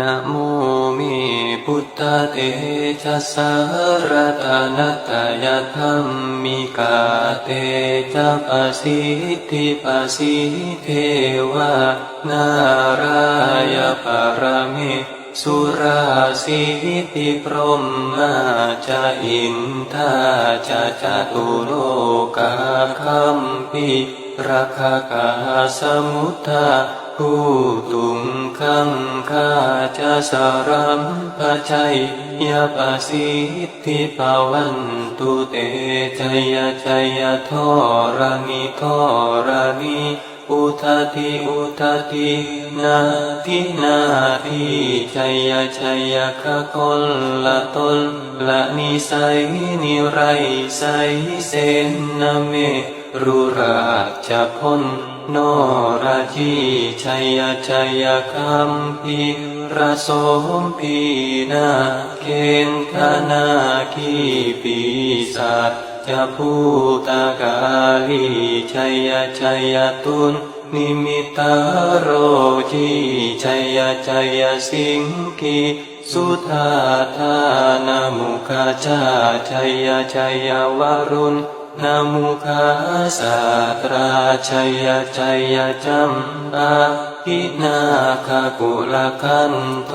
นะโมเมพุทธเตชะสารตานัตยธรรมมิกาเตจะปสิทธิปสิเทวา นารายปรมิสุราสิติพรหมาจะอินทาจะจตุโลกาคัมปิราคากาสมุทธา ผู้ตุงคังข้าจะสารัมปะชัยยาปสิทธิปาวันตุเตชยชยทอรานิทอรานิอุทาทิอุทาทินาทินาทิชัยชัยคะคลละตนละนิสัยนิไรไสเสนนเม รุราชพ้นโนราชีชัยชัยคัมพีระสมพีนาเกณฑนาคีปีศาจจะพูตากาลีชัยชัยตุนนิมิตาโรจีชัยชัยสิงคีสุธาธานามุขจาชัยชัยวารุณ นามุขาสาตราชัยชัยจัมปาพินาคากุลคันโท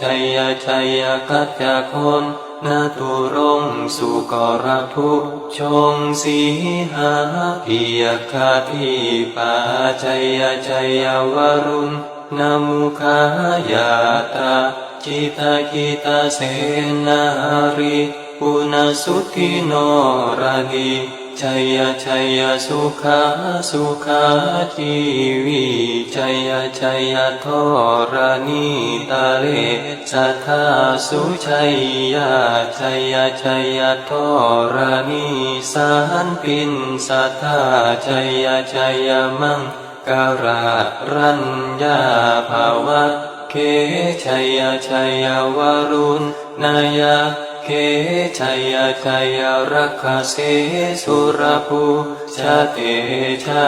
ชัยชัยกัจจคนนาตุรงสุกรทุกชงสีหาพิยคาทิปาชัยชัยวรุณนามุขายาตาจิตากิตาเสนาริ ปุณสุทิโนรานีชัยชัยสุขาสุขาชีวิชัยชัยทรานีตาเลสัทธาสุชัยยาชัยชัยทรานีสานปินสัทธาชัยชัยมังการารัญญาภาวะ เคชัยชัยวารุณนายา เคชัยชัยรักขเสสุรภูชาเตชา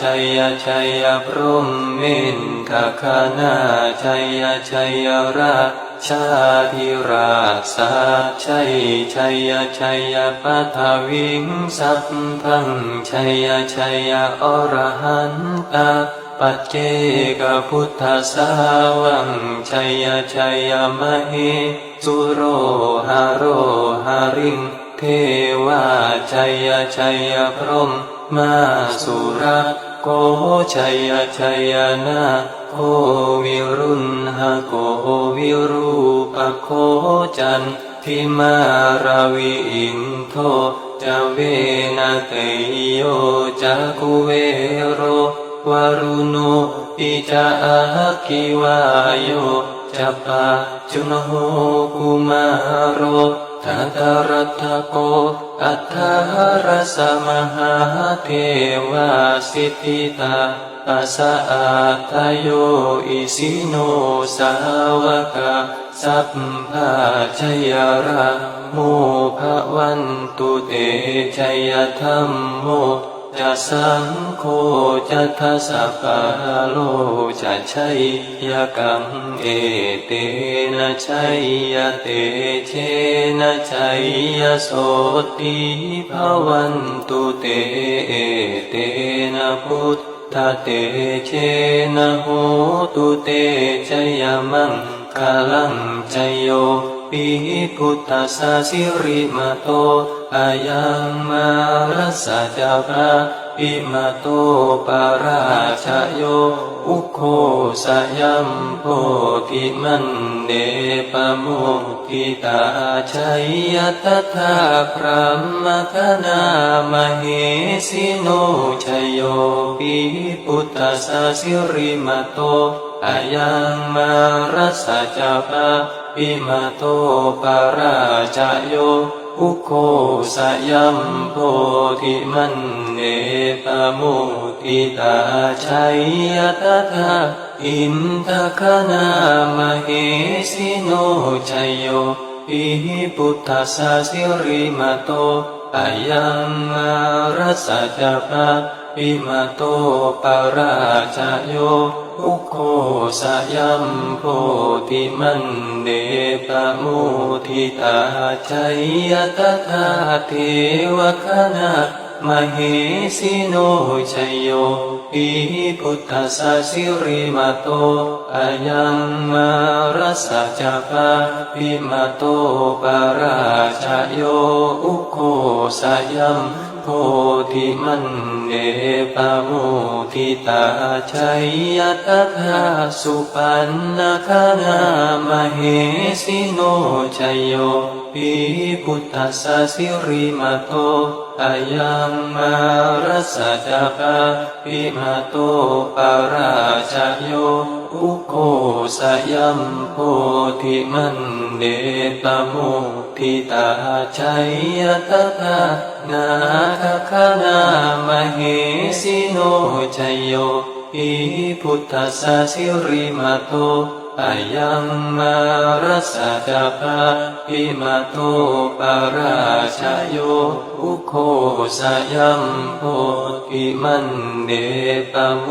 ชัยชัยพรหมเมนทคานาชัยชัยราชาธิราสาชัยชัยชัยปัทวิงสัพพังชัยชัยอรหันตา ปัจเจกพุทธสาวังชัยชัยมเหสุโรหาโรหาริงเทวาชัยชัยพรหมมาสุระโกชัยชัยนาโควิรุณหโกวิรูปโคจันทิมาราวิอินโทจะเวนะเตโยจะกุเวโร วารุโนปิจาคิวายโยจัปปาจุนโหกุมารโรทัตรัตโกอัฏฐารสมหาเทวาสิทิตาปัสสะอาทายโยอิสิโนสาวกาสัพพะชยราโมภวันตุเตชัยธรรมโม จะสังโฆจะทัสสะปะโลจะชัยยกังเอเตนะชัยยเตเชนะชัยยโสติภวันตุเตเอเตนะพุทธเตเชนะโหตุเตชยมังคาลังชโยปิพุทธสสิริมโต อายังมารสสะจาภาปิมาโตปาราชโย อุโคสยัมโพธิมันเดปโมทิตาชัยยตถาพระมคณามเหสิโนชัยโยปิพุทธสสิริมาโตอายังมารัสะจาภาปิมาโตปาราชโย อุโคสยัมโพธิมันเนปโมติตาชัยยตถาอินทคณามเหสิโนชัยโยปิพุทธสาสิริมาโตอายังอารัสสะจาภา ปิมาโตปาราชโยอุโคสยัมโพธิมันเดปะโมทิตาชัยยตถาเทวคณะมเหสิโนชัยโยปิพุทธสสิริมาโตอายังมารัสสะจัปาปิมาโตปาราชโยอุโคสยัม โพธิมันเดปโมทิตาชัยยตถาสุปันนาคานามเหสิโนชัยโยปิพุทธสสิริมาโตอายังมารัสสะจัปาปิมาโตปาราชโยอุโคสยัมโพธิมันเดปะโมทิตาชัยยตถา นาคคานามเหสิโนชโยอิพุทธสสิริมาโตอายังมารัสสะจัปาปิมาโตปาราชโยอุโคสยัมโพธิมันเดปะโม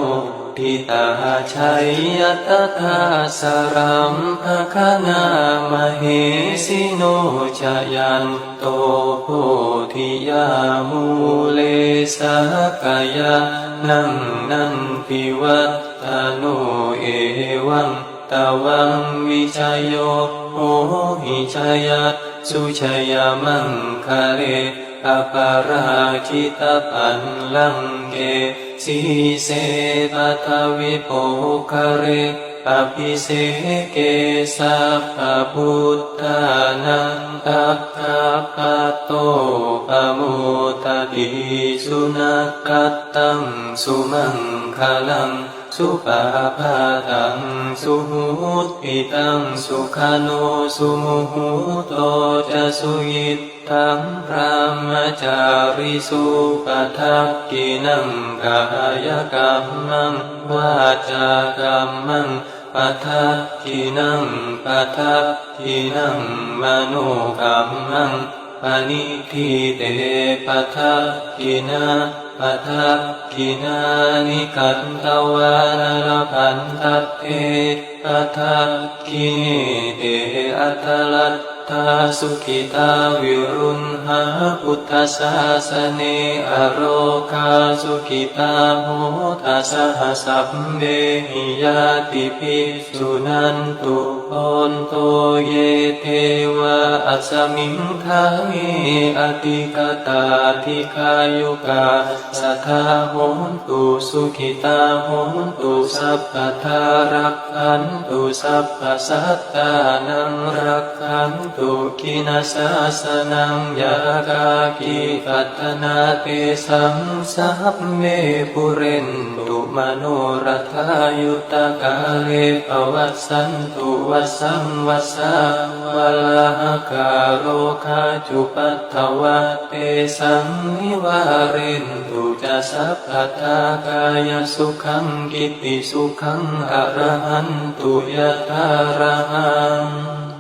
ทิตาชัยยตถาสรัมภคณามเหสิโนชยันโตโพธิยามูเลสกายานังนันติวัตตาโนเอวังตวังวิชยโยโอหิชยะสุชัยมังคะเร อปาราชิตปันลังเกสีเสปัทวิโปคเรอภิเสเกสัพพพุทธานังตัคคะปะโตปะโมตติสุนักตตังสุมังคลัง สุปาพาตังสุหุติตังสุขาโนสุมุหุโตจะสุยิตทังพระมจาริสุปทักกินังกายกรรมังวาจากรรมังปัทะกินังปัทะกินังมโนกรรมังปณิทิเตปัทะกินา ปัทักินานิกันตวานรพันทัตเตปัทักินิเตอัตลัตตาสุขิตาวิรุณห พุทธศาสเนอโรคาสุขิตาโหทัสหสัพเมหิยาติภิกษุนันตุโอนโตเยเทวะอัสมิงทามิอติกตาทิคายุกาสัทธาโหนตุสุขิตาโหนตุสัพพทารักขันตุสัพพสัตตานังรักขันตุกินาสาสนังยากากิปัตนาเตสังสัพเมปุเรนตุมโนรัฐายุตกาเลปวัสสันตุวัสสังวัสสาวลาหกาโรคาจุปัตถวะเตสังนิวาเรนตุจะสัพพทากายสุขังกิติสุขังอรหันตุยะตารัง